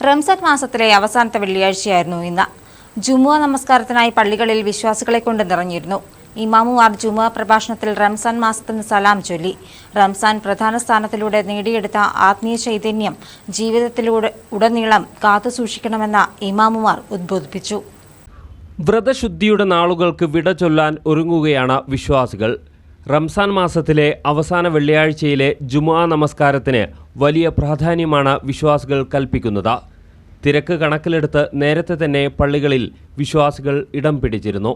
റംസാൻ മാസത്തിലെ അവസാനത്തെ വെള്ളിയാഴ്ചയായിരുന്നു ഇന്ന്. ജുമുഅ നമസ്കാരത്തിനായി പള്ളികളിൽ വിശ്വാസികളെ കൊണ്ട് നിറഞ്ഞിരുന്നു. ഇമാമുമാർ ജുമുഅ പ്രഭാഷണത്തിൽ റംസാൻ മാസത്തിന് സലാം ചൊല്ലി. റംസാൻ പ്രധാന സ്ഥാനത്തിലൂടെ നേടിയെടുത്ത ആത്മീയ ചൈതന്യം ജീവിതത്തിലൂടെ ഉടനീളം കാത്തുസൂക്ഷിക്കണമെന്ന് ഇമാമുമാർ ഉദ്ബോധിപ്പിച്ചു. വ്രതശുദ്ധിയുടെ നാളുകൾക്ക് വിട ചൊല്ലാൻ ഒരുങ്ങുകയാണ് വിശ്വാസികൾ. റംസാൻ മാസത്തിലെ അവസാന വെള്ളിയാഴ്ചയിലെ ജുമാ നമസ്കാരത്തിന് വലിയ പ്രാധാന്യമാണ് വിശ്വാസികൾ കൽപ്പിക്കുന്നത്. തിരക്ക് കണക്കിലെടുത്ത് നേരത്തെ തന്നെ പള്ളികളിൽ വിശ്വാസികൾ ഇടം പിടിച്ചിരുന്നു.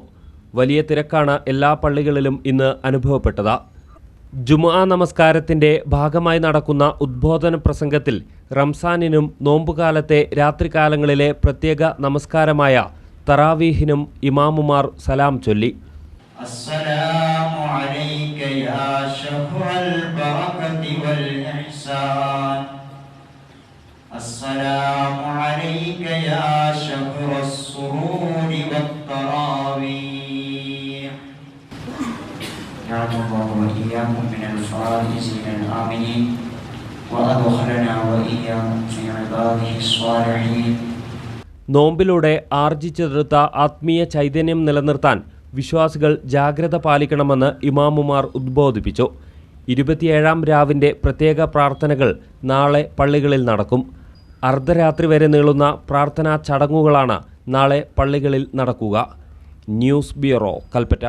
വലിയ തിരക്കാണ് എല്ലാ പള്ളികളിലും ഇന്ന് അനുഭവപ്പെട്ടത്. ജുമാ നമസ്കാരത്തിന്റെ ഭാഗമായി നടക്കുന്ന ഉദ്ബോധന പ്രസംഗത്തിൽ റംസാനിനും നോമ്പുകാലത്തെ രാത്രികാലങ്ങളിലെ പ്രത്യേക നമസ്കാരമായ തറാവീഹിനും ഇമാമുമാർ സലാം ചൊല്ലി. يا شهر البركة والإحسان السلام عليك يا شهر السرور والتراويح جعل الله وإياكم من الفائزين الآمنين وأدخلنا وإياكم في عباده الصالحين നോമ്പിലൂടെ ആർജിച്ചെടുത്ത ആത്മീയ ചൈതന്യം നിലനിർത്താൻ വിശ്വാസികൾ ജാഗ്രത പാലിക്കണമെന്ന് ഇമാമുമാർ ഉദ്ബോധിപ്പിച്ചു. ഇരുപത്തിയേഴാം രാവിന്റെ പ്രത്യേക പ്രാർത്ഥനകൾ നാളെ പള്ളികളിൽ നടക്കും. അർദ്ധരാത്രി വരെ നീളുന്ന പ്രാർത്ഥനാ ചടങ്ങുകളാണ് നാളെ പള്ളികളിൽ നടക്കുക. News bureau Kalpetta.